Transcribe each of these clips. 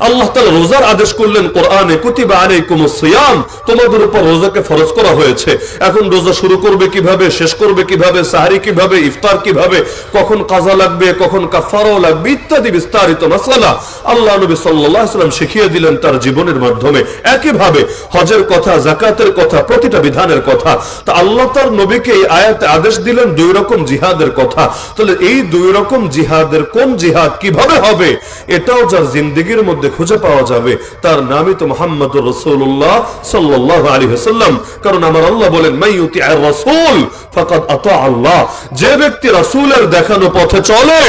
আল্লাহ তাআলা রোজার আদেশ করলেন, কোরআনে কুতিবা আলাইকুমুস সিয়াম তোমাদের উপর রোজাকে ফরজ করা হয়েছে। এখন রোজা শুরু করবে কীভাবে, শেষ করবে কীভাবে, সাহারি কীভাবে, ইফতার কীভাবে, কখন কাজা লাগবে, কখন কাফারও লাগবে, ইত্যাদি বিস্তারিত মাসালা আল্লাহ নবী সাল্লাম শিখিয়ে দিলেন তার জীবনের মাধ্যমে। একইভাবে হজের কথা জাকাতের কথা, প্রতিটা বিধানের কথা। তা আল্লাহ তার নবীকে এই আয়াতে আদেশ দিলেন, দুই রকম জিহাদের কথা। তাহলে এই দুই রকম জিহাদের কোন জিহাদ কীভাবে হবে? এটাও যার জিন্দগির মধ্যে খুঁজে পাওয়া যাবে, তার নামই তো মোহাম্মদ রসুল্লাহ সাল্লাহ আলী হাসাল্লাম কারণ আমার আল্লাহ বলেন মাইয়ুতি আর রসুল আল্লাহ। যে ব্যক্তি রাসূলের দেখানো পথে চলে,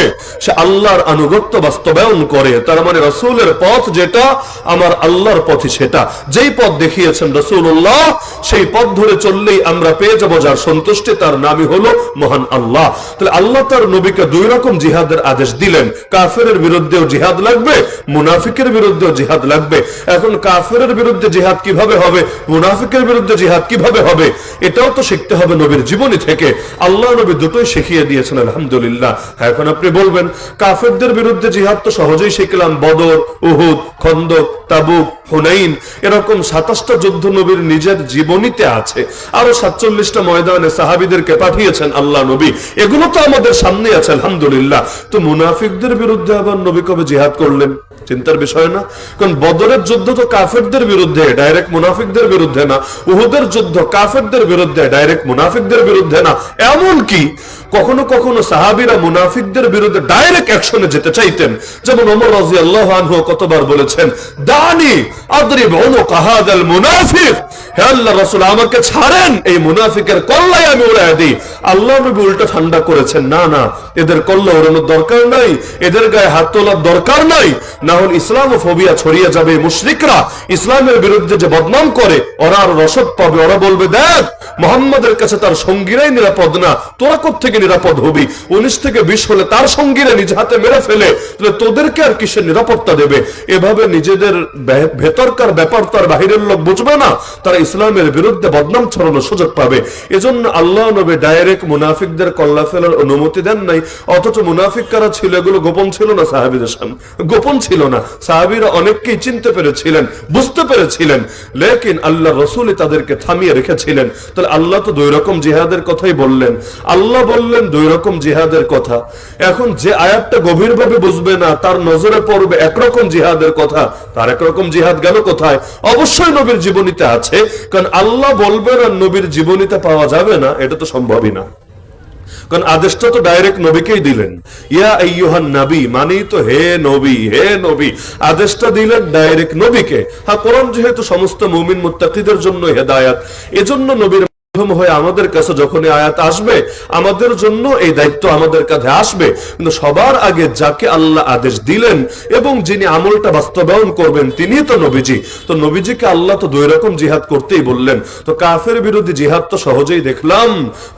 সে আল্লাহর আনুগত্য বাস্তবায়ন করে। তার মানে রাসূলের পথ যেটা, আমার আল্লাহর পথই সেটা। যেই পথ দেখিয়েছেন রাসূলুল্লাহ, সেই পথ ধরে চললেই আমরা পেয়ে যাব যার সন্তুষ্টি, তার নামই হলো মহান আল্লাহ। তাহলে আল্লাহ তার নবীকে দুই রকম জিহাদের আদেশ দিলেন। কাফের বিরুদ্ধেও জিহাদ লাগবে, মুনাফিকের বিরুদ্ধেও জিহাদ লাগবে। এখন কাফেরের বিরুদ্ধে জিহাদ কীভাবে হবে? মুনাফিকের বিরুদ্ধে জিহাদ কীভাবে হবে? এটাও তো শিখতে হবে নবীর জীবনী থেকে। আল্লাহ নবী দুটোই শিখিয়ে দিয়েছেন, আলহামদুলিল্লাহ। এখন আপনি বলবেন, কাফেরদের বিরুদ্ধে জিহাদ তো সহজেই শিখলাম, বদর, উহুদ, খন্দক, তাবুক, হুনাইন, এরকম সাতাশটা যুদ্ধ নবীর নিজের জীবনীতে আছে। আরও সাতচল্লিশটা ময়দানে সাহাবিদেরকে পাঠিয়েছেন আল্লাহ নবী। এগুলো তো আমাদের সামনে আছে, আলহামদুলিল্লাহ। তো মুনাফিকদের বিরুদ্ধে আবার নবী কবে জিহাদ করলেন? চিন্তার বিষয় না। কারণ বদরের যুদ্ধ তো কাফেরদের বিরুদ্ধে ডাইরেক্ট মুনাফিকদের বিরুদ্ধে না। উহুদের যুদ্ধ কাফেরদের বিরুদ্ধে ডাইরেক্ট মুনাফিকদের বিরুদ্ধে না। এমন কি কখনো কখনো সাহাবিরা মুনাফিকদের বিরুদ্ধে ডাইরেক্ট অ্যাকশনে যেতে চাইতেন। যেমন ওমর রাদিয়াল্লাহু আনহু কতবার বলেছেন, দানি আদরিব উনুক হাদাল মুনাফিক। হে আল্লাহ রাসূল, আমাকে ছাড়েন। এই মুনাফিকের কল্লাই আমি উড়ায় দিই। আল্লাহ নবী উল্টো ঠান্ডা করেছেন। না না, এদের কল্লা ওড়ানোর দরকার নাই, এদের গায়ে হাত তোলার দরকার নাই। না হলে ইসলাম ও ফোবিয়া ছড়িয়ে যাবে মুশরিকরা। ইসলামের বিরুদ্ধে যে বদনাম করে, ওরা আর রসদ পাবে, ওরা বলবে, দেখ, মোহাম্মদের কাছে তার সঙ্গীরাই নিরাপদ না। তোরা থেকে নিরাপদ হবি? উনিশ থেকে বিশ হলে তার সঙ্গীরা নিজ হাতে মেরে ফেলে। তাহলে তোদেরকে আর কিসের নিরাপত্তা দেবে? এভাবে নিজেদের ভেতরকার ব্যাপার তার বাহিরের লোক বুঝবে না। তারা ইসলামের বিরুদ্ধে বদনাম ছড়ানোর সুযোগ পাবে। এজন্য আল্লাহ নবী ডাইরেক্ট মুনাফিকদের কল্লা ফেলার অনুমতি দেন নাই, অথচ মুনাফিক কারা ছিল, এগুলো গোপন ছিল না সাহাবিদের সামনে? গোপন ছিল না। সাহাবিরা অনেককেই চিনতে পেরেছিলেন, বুঝতে পেরেছিলেন, লেকিন আল্লাহ রসুলই তাদেরকে থামিয়ে রেখেছিলেন। তাহলে আল্লাহ তো দুই রকম জিহাদের কথাই বললেন। আল্লাহ বললেন দুই রকম জিহাদের কথা। এখন যে আয়াতটা গভীরভাবে বুঝবে না, তার নজরে পড়বে একরকম জিহাদের কথা। তার একরকম জিহাদ গেল কোথায়? অবশ্যই নবীর জীবনীতে আছে, কারণ আল্লাহ বলবেন আর নবীর জীবনীতে পাওয়া যাবে না, এটা তো সম্ভবই না। কারণ আদেশটা তো ডাইরেক্ট নবীকেই দিলেন। ইয়া নবী, মানেই তো হে নবী হে নবী। আদেশটা দিলেন ডাইরেক্ট নবীকে। হ্যাঁ কোরআন যেহেতু সমস্ত মুমিন মুত্তাকিদের জন্য হেদায়াত, এজন্য নবীর হয়ে আমাদের কাছে যখন এই আয়াত আসবে, আমাদের জন্য এই দায়িত্ব আমাদের কাছে আসবে। কিন্তু সবার আগে যাকে আল্লাহ আদেশ দিলেন এবং যিনি আমলটা বাস্তবায়ন করবেন তিনি তো নবীজি। তো নবীজিকে আল্লাহ তো দুই রকম জিহাদ করতেই বললেন। তো কাফের বিরোধী জিহাদ তো সহজেই দেখলাম,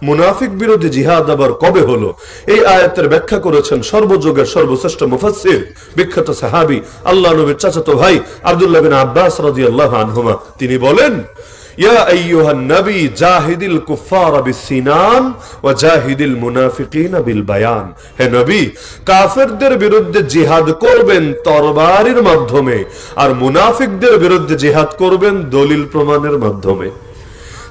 মুনাফিক বিরোধী জিহাদ আবার কবে হলো? এই আয়াতের ব্যাখ্যা করেছেন সর্বযুগের সর্বশ্রেষ্ঠ মুফাসসির, বিখ্যাত সাহাবী, আল্লাহ নবীর চাচাতো ভাই আব্দুল্লাহ বিন আব্বাস রাদিয়াল্লাহু আনহুমা। তিনি বলেন হে বিরুদ্ধে জিহাদ করবেন তরবারির মাধ্যমে আর মুনাফিকদের বিরুদ্ধে জিহাদ করবেন দলিল প্রমাণের মাধ্যমে।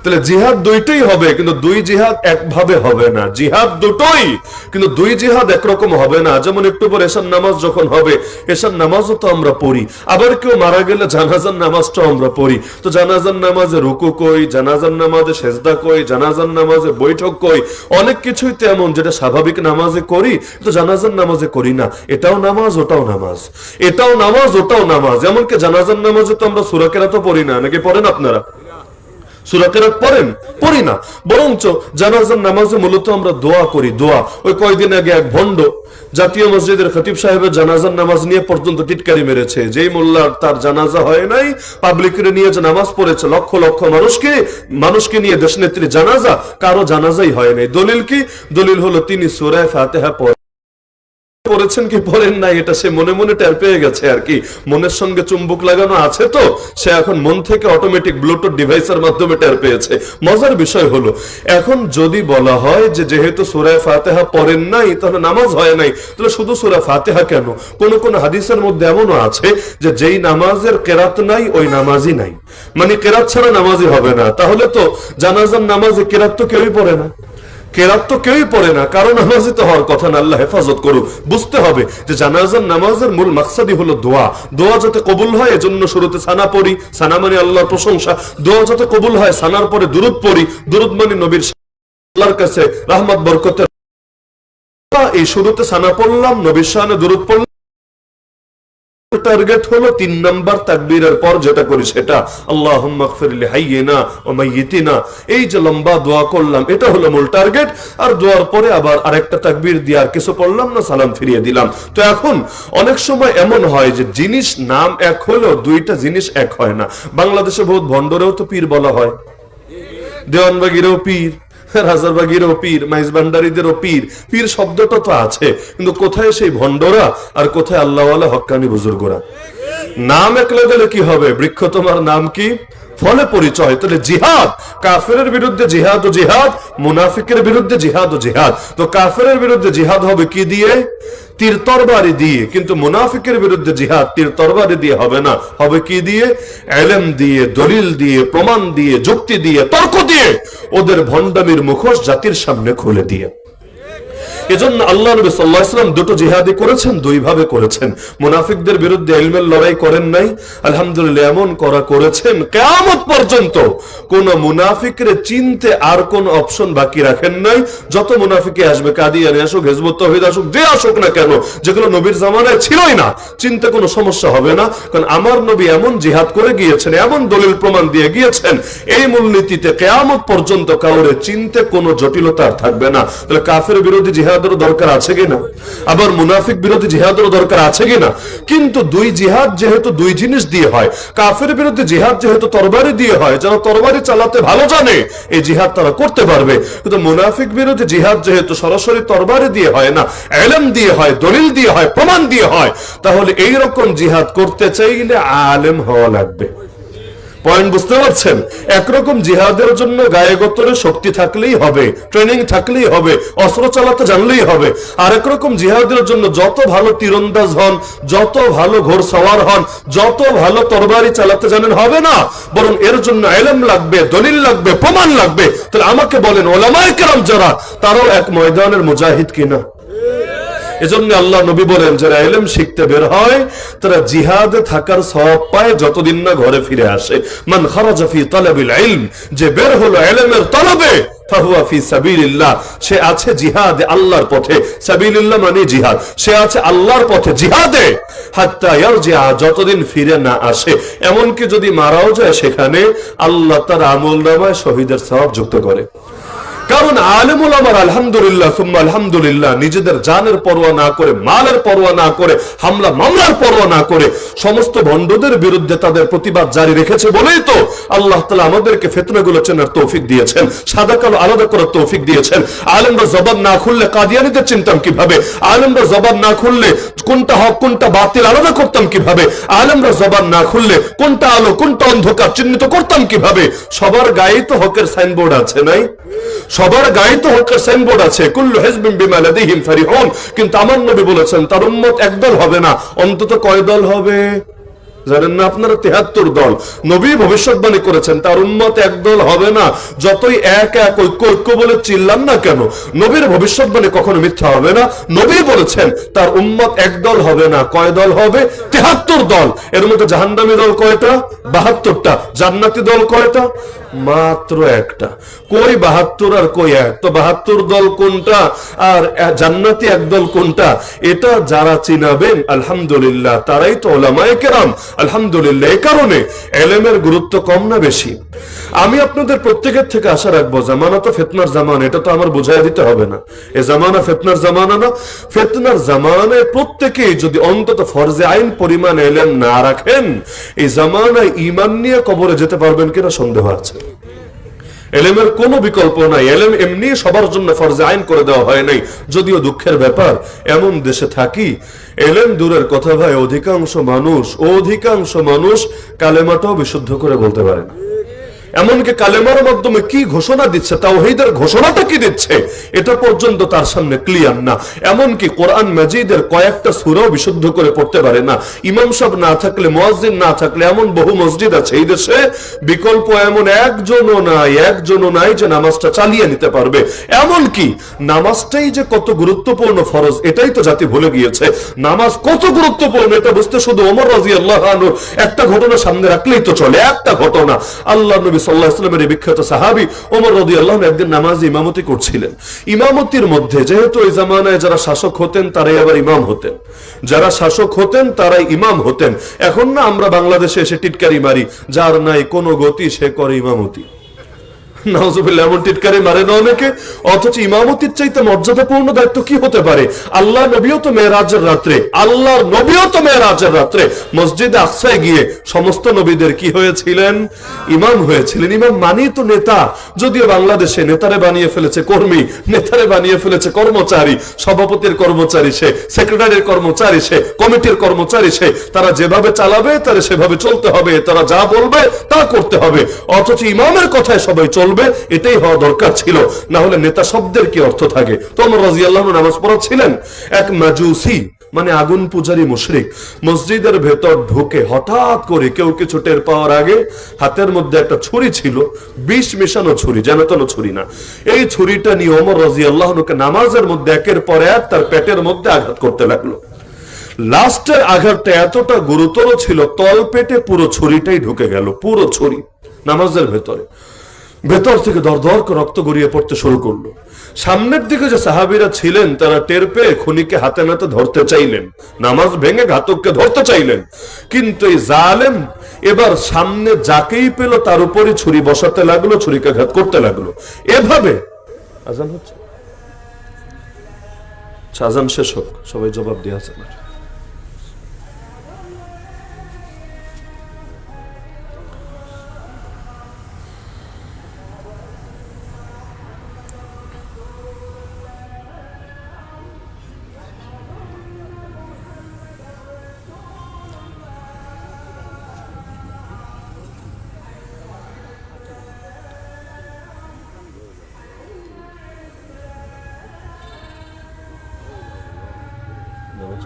তাহলে জিহাদ দুইটাই হবে, কিন্তু দুই জিহাদ একভাবে হবে না। জিহাদ দুটোই, কিন্তু দুই জিহাদ একরকম হবে না। যেমন একটু পর এসার নামাজ যখন হবে এসার নামাজও তো আমরা পড়ি। আবার কেউ মারা গেলে জানাজার নামাজটাও আমরা পড়ি। তো জানাজার নামাজে রুকু কই, জানাজার নামাজে সেজদা কই, জানাজার নামাজে বৈঠক কই, অনেক কিছুই তো এমন যেটা স্বাভাবিক নামাজে করি তো জানাজার নামাজে করি না। এটাও নামাজ, ওটাও নামাজ। এটাও নামাজ, ওটাও নামাজ। এমনকি জানাজার নামাজে তো আমরা সুরাকেরা তো পড়ি না। নাকি পড়েন আপনারা? সুরাতেরাত পড়েন? পড়ি না। বরঞ্চ জানাজার নামাজে মূলত আমরা দোয়া করি, দোয়া। ওই কয়দিন আগে এক ভণ্ড জাতীয় মসজিদের খতিব সাহেবের জানাজার নামাজ নিয়ে পর্যন্ত টিটকারি মেরেছে। যেই মোল্লার তার জানাজা হয় নাই, পাবলিকের নিয়ে যে নামাজ পড়েছে, লক্ষ লক্ষ মানুষকে মানুষকে নিয়ে দেশনেত্রী জানাজা, কারও জানাজাই হয় নাই। দলিল কি? দলিল হলো তিনি সুরায় ফাতেহা পড়ে পড়েছেন কি পড়েন নাই, এটা সে মনে মনে টের পেয়ে গেছে আর কি। মনের সঙ্গে চুম্বক লাগানো আছে তো? সে এখন মন থেকে অটোমেটিক ব্লুটুথ ডিভাইসের মাধ্যমে টের পেয়েছে। মজার বিষয় হলো, এখন যদি বলা হয় যে যেহেতু সুরায় ফাতেহা পড়েন নাই, তাহলে নামাজ হয় নাই। তাহলে শুধু সুরা ফাতেহা কেন? কোন কোন হাদিসের মধ্যে এমনও আছে যে যেই নামাজের কেরাত নাই, ওই নামাজই নাই। মানে কেরাত ছাড়া নামাজই হবে না। তাহলে তো জানাজার নামাজে কেরাত তো কেউই পড়ে না। কেরাত তো কেউই পড়ে না কারণ নামাজি তো হওয়ার কথা না, আল্লাহ হেফাজত করুক। বুঝতে হবে যে জানাজার নামাজের মূল মাকসাদি হলো দোয়া। দোয়া যাতে কবুল হয়, এজন্য শুরুতে সানা পড়ি। সানা মানে আল্লাহর প্রশংসা। দোয়া যাতে কবুল হয়, সানার পরে দুরুদ পড়ি। দুরুদ মানে নবীর আল্লাহর কাছে রহমত, বরকতের। এই শুরুতে সানা পড়লাম, নবীর সাহানে দুরুদ পড়লাম। টার্গেট হলো তিন নাম্বার তাকবীরের পর যেটা করি সেটা আল্লাহ হাইয়েনা ও মাইয়িতিনা। এই যে লম্বা দোয়া করলাম, এটা হলো মূল টার্গেট আর দোয়ার পরে আবার আরেকটা তাকবীর দিয়ে আর কিছু পড়লাম না, সালাম ফিরিয়ে দিলাম। তো এখন অনেক সময় এমন হয় যে জিনিস নাম এক হলেও দুইটা জিনিস এক হয় না। বাংলাদেশে বহুত ভণ্ডরেও তো পীর বলা হয়। দেওয়ানবাগিরেও পীর। রাজারবাগিরও পীর মাইজ ভান্ডারীদেরও পীর। পীর শব্দটা তো আছে, কিন্তু কোথায় সেই ভণ্ডরা আর কোথায় আল্লাহওয়ালা হক্কানি বুজুর্গরা? নাম একলে গেলে কি হবে? বৃক্ষ তোমার নাম কি? ফলে পরিচয়। তাহলে জিহাদ। কাফেরের বিরুদ্ধে জিহাদ ও জিহাদ, মুনাফিকের বিরুদ্ধে জিহাদ ও জিহাদ। তো কাফেরের বিরুদ্ধে জিহাদ হবে কি দিয়ে? তীর তরবারি দিয়ে। কিন্তু মুনাফিকের বিরুদ্ধে জিহাদ তীর তরবারি দিয়ে হবে না। হবে কি দিয়ে? এলেম দিয়ে, দলিল দিয়ে, প্রমাণ দিয়ে, যুক্তি দিয়ে, তর্ক দিয়ে। ওদের ভণ্ডামির মুখোশ জাতির সামনে খুলে দিয়ে। এজন্য আল্লাহ নবী সাল্লাল্লাহু আলাইহি দুটো জিহাদি করেছেন দুই ভাবে করেছেন। মুনাফিকদের বিরুদ্ধে ইলমের লড়াই করেন নাই, আলহামদুলিল্লাহ এমন করা করেছেন, কিয়ামত পর্যন্ত কোন মুনাফিকরে চিনতে আর কোন অপশন বাকি রাখেন নাই। যত মুনাফিকে আসবে, কাদিয়ানি আসুক, হিজবুত তাওহীদ আসুক, যে আসুক না কেন, যেগুলো নবীর জামানায় ছিলই না, চিনতে কোনো সমস্যা হবে না। কারণ আমার নবী এমন জিহাদ করে গিয়েছেন, এমন দলিল প্রমাণ দিয়ে গিয়েছেন, এই মূলনীতিতে কেয়ামত পর্যন্ত কাউরে চিনতে কোনো জটিলতা থাকবে না। তাহলে কাফের বিরোধী জিহাদেরও দরকার আছে কিনা? আবার মুনাফিক বিরোধী জিহাদেরও দরকার আছে কিনা? কিন্তু দুই জিহাদ যেহেতু দুই জিনিস দিয়ে হয়, কাফের বিরুদ্ধে জিহাদ যেহেতু তরবারি দিয়ে হয়, যারা তরবারি চালাতে ভালো জানে, এই জিহাদ তারা করতে পারবে। কিন্তু মুনাফিক বিরোধী জিহাদ যেহেতু সরাসরি তরবারি দিয়ে হয় না, এলম দিয়ে হয়, দলিল দিয়ে হয়, প্রমাণ দিয়ে হয়, তাহলে এই রকম জিহাদ করতে চাইলে আলেম হওয়া লাগবে। পয়েন্ট বুঝতে পারছেন? একরকম জিহাদের জন্য গায়ে গোত্তরে শক্তি থাকলেই হবে ট্রেনিং থাকলেই হবে, অস্ত্র চালাতে জানলেই হবে। আর একরকম জিহাদের জন্য যত ভালো তীরন্দাজ হন, যত ভালো ঘোর সওয়ার হন, যত ভালো তরবারি চালাতে জানেন হবে না। বরং এর জন্য এলম লাগবে, দলিল লাগবে, প্রমাণ লাগবে। তাহলে আমাকে বলেন, ওলামায় কেরাম যারা, তারাও এক ময়দানের মুজাহিদ কিনা? এজন্য আল্লাহ নবী বলেন, যারা এলেম শিখতে বের হয়, তারা জিহাদে থাকার সওয়াব পায় যতদিন না ঘরে ফিরে আসে। মান খারাজা ফি তালাবিল ইলম, যে বের হলো ইলমের তলবে সে আছে জিহাদে আল্লাহর পথে। মানে জিহাদ। সে আছে আল্লাহর পথে জিহাদে। যতদিন ফিরে না আসে। এমনকি যদি মারাও যায় সেখানে, আল্লাহ তার আমল নামায় শহীদের সওয়াব যুক্ত করে। কারণ আলেমুল আমার আলহামদুলিল্লাহ, সুম্মা আলহামদুলিল্লাহ, নিজেদের জানের পরোয়া না করে, মালের পরোয়া না করে, হামলা মামলার পরোয়া না করে, সমস্ত ভণ্ডদের বিরুদ্ধে তাদের প্রতিবাদ জারি রেখেছে বলেই তো আল্লাহ তালা আমাদেরকে ফেতনাগুলো চেনার তৌফিক দিয়েছেন সাদা কালো আলাদা করার তৌফিক দিয়েছেন। আলেমরা জবান না খুললে কাদিয়ানিদের চিনতাম কীভাবে? আলেমরা জবান না খুললে কোনটা হক, কোনটা বাতিল আলাদা করতাম কীভাবে? আলেমরা জবান না খুললে কোনটা আলো, কোনটা অন্ধকার চিহ্নিত করতাম কীভাবে? সবার গায়ে তো হকের সাইনবোর্ড আছে, নাই? সবার গায়ে তো হকের সাইনবোর্ড আছে, কুল্লু হিজবিন বিমা লাদাইহিম ফারিহুন। কিন্তু আমার নবী বলেছেন, তার উম্মত একদল হবে না, অন্তত কয় দল হবে? জানেন না আপনারা, তেহাত্তর দল। নবী ভবিষ্যৎবাণী করেছেন, তার উন্মত একদল হবে না, যতই এক এক ঐক্য ঐক্য বলে চিল্লান না কেন? নবীর ভবিষ্যৎবাণী কখনো মিথ্যা হবে না। নবী বলেছেন, তার উম্মত একদল হবে না। কয় দল হবে? তেহাত্তর দল। এর মধ্যে জাহান্নামী দল কয়টা? বাহাত্তরটা। জান্নাতি দল কয়টা? মাত্র একটা। কই বাহাত্তর আর কই এক? তো বাহাত্তর দল কোনটা? আর জান্নাতি এক দল কোনটা? এটা যারা চিনাবেন, আলহামদুলিল্লাহ, তারাই তো ওলামায়ে কেরাম। আলহামদুলিল্লাহ, এই কারণে এলেমের গুরুত্ব কম না বেশি। আমি আপনাদের প্রত্যেকের থেকে আশা রাখব, জামানা তো ফেতনার জামান, এটা তো আমার বুঝাই দিতে হবে না। এ জামানা ফেতনার জামানা না, ফেতনার জামানায় প্রত্যেকেই যদি অন্তত ফরজে আইন পরিমাণ এলেম না রাখেন, এই জামানায় ইমান নিয়ে কবরে যেতে পারবেন কিনা সন্দেহ আছে। এলেমের কোনো বিকল্প নাই। এলেম এমনি সবার জন্য ফরজে আইন করে দেওয়া হয় নাই। যদিও দুঃখের ব্যাপার, এমন দেশে থাকি, এলেম দূরের কথা ভাই, অধিকাংশ মানুষ অধিকাংশ মানুষ কালেমাটাও বিশুদ্ধ করে বলতে পারে না। এমনকি কালেমার মাধ্যমে কি ঘোষণা দিচ্ছে, তাওহীদের ঘোষণাটা কি দিচ্ছে, এটা পর্যন্ত তার সামনে ক্লিয়ার না। এমনকি কোরআন মাজিদের কয়েকটা সুরাও বিশুদ্ধ করে পড়তে পারে না। ইমাম সাহেব না থাকলে, মুয়াজ্জিন না থাকলে, এমন বহু মসজিদ আছে এই দেশে, বিকল্প এমন একজনও নাই একজনও নাই যে নামাজটা চালিয়ে নিতে পারবে। এমনকি নামাজটাই যে কত গুরুত্বপূর্ণ ফরজ, এটাই তো জাতি ভুলে গিয়েছে। নামাজ কত গুরুত্বপূর্ণ, এটা বুঝতে শুধু ওমর রাদিয়াল্লাহু আনহু একটা ঘটনা সামনে রাখলেই তো চলে, একটা ঘটনা। আল্লাহ নবী এই বিখ্যাত সাহাবি ওমর রদি আল্লাহ একদিন নামাজ ইমামতি করছিলেন। ইমামতির মধ্যে যেহেতু ওই জামানায় যারা শাসক হতেন, তারাই আবার ইমাম হতেন। যারা শাসক হতেন, তারাই ইমাম হতেন। এখন না আমরা বাংলাদেশে এসে টিটকারি মারি, যার নাই কোনো গতি সে করে ইমামতি। কর্মী, নেতারে বানিয়ে ফেলেছে কর্মচারী, সভাপতির কর্মচারী সে, সেক্রেটারির কর্মচারী সে, কমিটির কর্মচারী সে। তারা যেভাবে চালাবে, তারা সেভাবে চলতে হবে। তারা যা বলবে, তা করতে হবে। অথচ ইমামের কথায় সবাই চলবে এটাই হওয়া দরকার ছিল। না হলে নেতা শব্দের কি অর্থ থাকে? তোমর রাজি আল্লাহ নামাজ পড়াচ্ছিলেন। এক মাজুসি মানে আগুন পূজারি মুশরিক, মসজিদের ভেতর ঢুকে হঠাৎ করে কেউ কিছু টের পাওয়ার আগে হাতের মধ্যে একটা ছুরি ছিল, বিষ মেশানো ছুরি, যেন তেন ছুরি না। এই ছুরিটা নিয়ে ওমর রাজি আল্লাহকে নামাজের মধ্যে একের পর এক তার পেটের মধ্যে আঘাত করতে লাগল। লাস্টের আঘাতটা এতটা গুরুতর ছিল তল পেটে পুরো ছুরিটাই ঢুকে গেল, পুরো ছুরি, নামাজের ভেতরে। ভেতর থেকে দর করে রক্ত গড়িয়ে পড়তে শুরু করল। সামনের দিকে যে সাহাবিরা ছিলেন তারা টের পেয়ে খুনিকে হাতে নাতে ধরতে চাইলেন। নামাজ ভেঙে ঘাতককে ধরতে চাইলেন। কিন্তু এই জালেম এবার সামনে যাকেই পেল তার উপরই ছুরি বসাতে লাগল ছুরিকাঘাত করতে লাগল। এভাবে আজান হচ্ছে? আচ্ছা, আজান শেষ হোক। সবাই জবাব দিয়ে আছে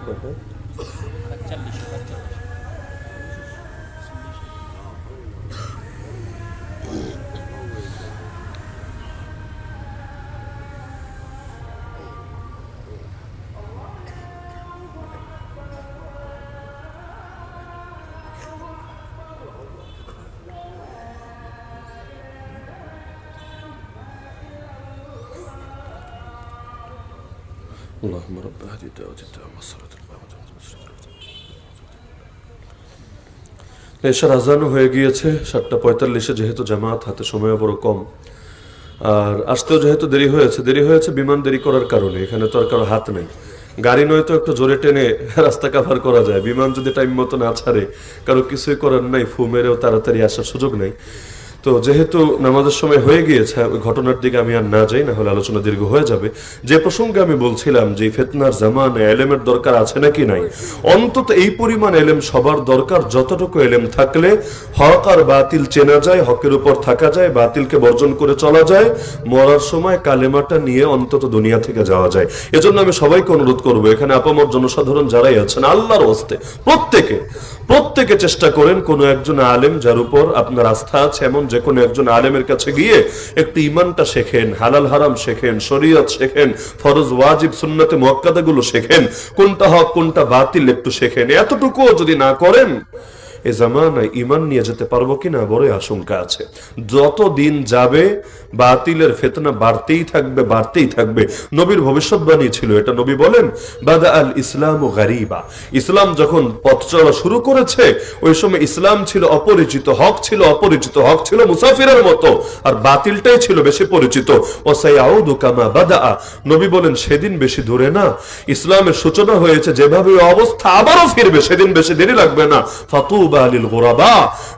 আমার اللهم رب هذه الدعوة التامة والصلاة القائمة এশার আজানও হয়ে গিয়েছে সাতটা পঁয়তাল্লিশে যেহেতু জামাত হাতে সময় বড় কম আর আসতেও যেহেতু দেরি হয়েছে দেরি হয়েছে বিমান দেরি করার কারণে এখানে তো আর কারো হাত নেই গাড়ি নয়তো একটু জোরে টেনে রাস্তা কাভার করা যায় বিমান যদি টাইম মতো না ছাড়ে কারো কিছুই করার নাই ফু মেরেও তাড়াতাড়ি আসার সুযোগ নেই তো যেহেতু নামাজের সময় হয়ে গিয়েছে ঘটনার দিকে আমি আর না যাই, না হলে আলোচনা দীর্ঘ হয়ে যাবে। যে প্রসঙ্গে আমি বলছিলাম যে ফেতনার জামানে এলেমের দরকার আছে নাকি নাই? অন্তত এই পরিমাণ এলেম সবার দরকার, যতটুকু এলেম থাকলে হক আর বাতিল চেনা যায়, হকের উপর থাকা যায়, বাতিলকে বর্জন করে চলা যায়, মরার সময় কালেমাটা নিয়ে অন্তত দুনিয়া থেকে যাওয়া যায়। এজন্য আমি সবাইকে অনুরোধ করব, এখানে আপামর জনসাধারণ যারাই আছেন, আল্লাহর হস্তে প্রত্যেকে প্রত্যেকে চেষ্টা করেন কোন একজন আলেম যার উপর আপনার আস্থা আছে, এমন যে কোনো একজন আলেমের কাছে গিয়ে একটু ইমানটা শেখেন, হালাল হারাম শেখেন, শরীয়ত শেখেন, ফরজ, ওয়াজিব, সুন্নতে গুলো শেখেন, কোনটা হক, কোনটা বাতিল একটু শেখেন। এতটুকুও যদি না করেন এ জামানায় ইমান নিয়ে যেতে পারব কিনা বড় আশঙ্কা আছে। যত দিন যাবে, বাতিলের ফেতনা বাড়তেই থাকবে বাড়তেই থাকবে। নবীর ভবিষ্যৎবাণী ছিল, এটা নবী বলেন, বাদা আল ইসলাম ও গারিবা। ইসলাম যখন পথ চলা শুরু করেছে, ওই সময় ইসলাম ছিল অপরিচিত, হক ছিল অপরিচিত, হক ছিল মুসাফিরের মতো, আর বাতিলটাই ছিল বেশি পরিচিত। ও সাইয়াউদু কামা বাদা নবী বলেন, সেদিন বেশি দূরে না। ইসলামের সূচনা হয়েছে, যেভাবে অবস্থা আবারও ফিরবে, সেদিন বেশি দেরি লাগবে না। ফাতু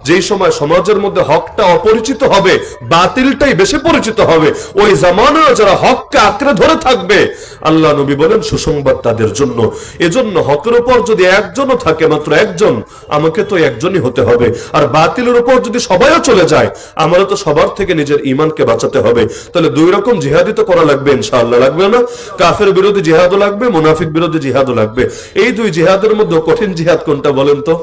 যেই সময় সমাজের মধ্যে হকটা অপরিচিত হবে, বাতিলটাই বেশি পরিচিত হবে, ওই জামানায় যারা হককে আঁকড়ে ধরে থাকবে, আল্লাহ নবী বলেন, সুসংবাদ তাদের জন্য। এজন্য হকের উপর যদি একজনও থাকে, মাত্র একজন, আমাকে তো একজনই হতে হবে। আর বাতিলের উপর যদি সবাইও চলে যায়, আমারও তো সবার থেকে নিজের ইমানকে বাঁচাতে হবে। তাহলে দুই রকম জিহাদি তো করা লাগবে, ইনশাআল্লাহ। লাগবে না? কাফের বিরোধী জিহাদও লাগবে, মুনাফিক বিরোধী জিহাদও লাগবে। এই দুই জিহাদের মধ্যে কঠিন জিহাদ কোনটা বলেন তো?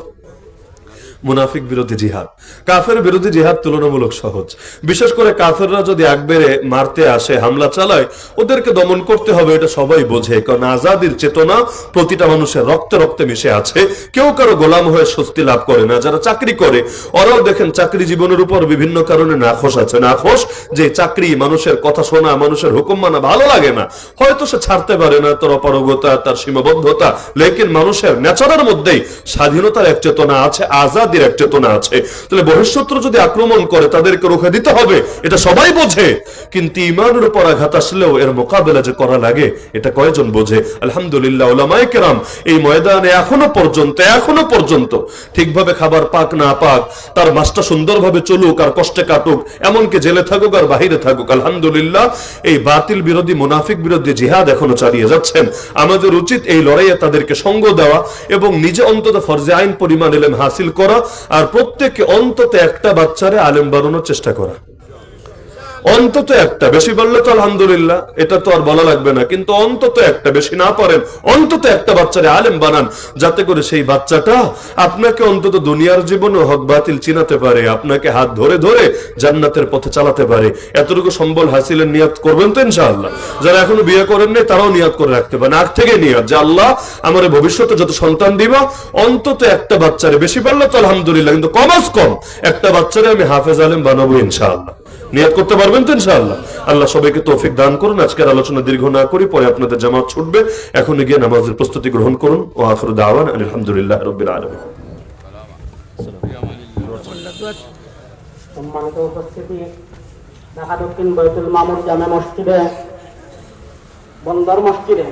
মুনাফিক বিরোধী জিহাদ। কাফের বিরোধী জিহাদ তুলনামূলক সহজ। বিশেষ করে কাফেররা যদি একবারে মারতে আসে, হামলা চালায়, ওদেরকে দমন করতে হবে, এটা সবাই বোঝে। কারণ আজাদির চেতনা প্রতিটা মানুষের রক্তে রক্তে মিশে আছে। কেউ কারও গোলাম হয়ে স্বস্তি লাভ করে না। যারা চাকরি করে, ওরাও দেখেন চাকরি জীবনের উপর বিভিন্ন কারণে নাখোশ আছে। নাখোশ যে চাকরি মানুষের কথা শোনা, মানুষের হুকুম মানা ভালো লাগে না। হয়তো সে ছাড়তে পারে না, তার অপারগতা, তার সীমাবদ্ধতা, লেকিন মানুষের ন্যাচারের মধ্যেই স্বাধীনতার এক চেতনা আছে। আজাদের এক চেতনা আছে। তাহলে বহিঃশত্রু যদি আক্রমণ করে, তাদেরকে রুখে দিতে হবে? এটা সবাই বোঝে। কিন্তু ইমানের উপর আঘাত আসলেও এর মোকাবেলা যে করা লাগে, এটা কয়জন বোঝে? আলহামদুলিল্লাহ ওলামায়ে কেরাম, এই ময়দানে এখনও পর্যন্ত এখনও পর্যন্ত ঠিকভাবে খাবার পাক না পাক, তার মাসটা সুন্দরভাবে চলুক আর কষ্টে কাটুক, এমনকি জেলে থাকুক আর বাহিরে থাকুক, আলহামদুলিল্লাহ, এই বাতিল বিরোধী, মুনাফিক বিরোধী জিহাদ এখনও চালিয়ে যাচ্ছেন। আমাদের উচিত এই লড়াইয়ে তাদেরকে সঙ্গ দেওয়া এবং নিজে অন্তত ফরজে আইন পরিমাণ এলেম হাসিল করা আর প্রত্যেককে অন্তত একটা বাচ্চারে আলেম বানানোর চেষ্টা করা। অন্তত একটা, বেশি বললে তো আলহামদুলিল্লাহ, এটা তো আর বলা লাগবে না। কিন্তু অন্তত একটা, বেশি না পারেন, অন্তত একটা বাচ্চারে আলেম বানান, যাতে করে সেই বাচ্চাটা আপনাকে অন্তত দুনিয়ার জীবনে হক বাতিল চিনাতে পারে, আপনাকে হাত ধরে ধরে জান্নাতের পথে চালাতে পারে। এতটুকু সম্বল হাসিলের নিয়াত করবেন তো ইনশাআল্লাহ। যারা এখনও বিয়ে করেন নাই তারাও নিয়াত করে রাখতে পারেন। আগ থেকে নিয়াত, যে আল্লাহ আমার ভবিষ্যতে যত সন্তান দিবা, অন্তত একটা বাচ্চারে, বেশি পারলে তো আলহামদুলিল্লাহ, কিন্তু কমাস কম, একটা বাচ্চারে আমি হাফেজ আলেম বানাবো ইনশাআল্লাহ। নিয়াত করতে পারবেন তো ইনশাআল্লাহ। আল্লাহ সবাইকে তৌফিক দান করুন। আজকের আলোচনা দীর্ঘ না করি, পরে আপনাদের জামাত ছুটবে। এখন গিয়ে নামাজের প্রস্তুতি গ্রহণ করুন। ও আখরু দাওয়ান আলহামদুলিল্লাহ রবিল আলমিন। সম্মানিত উপস্থিতি ঢাকা দক্ষিণ বৈতুল মামুর বন্দর মসজিদে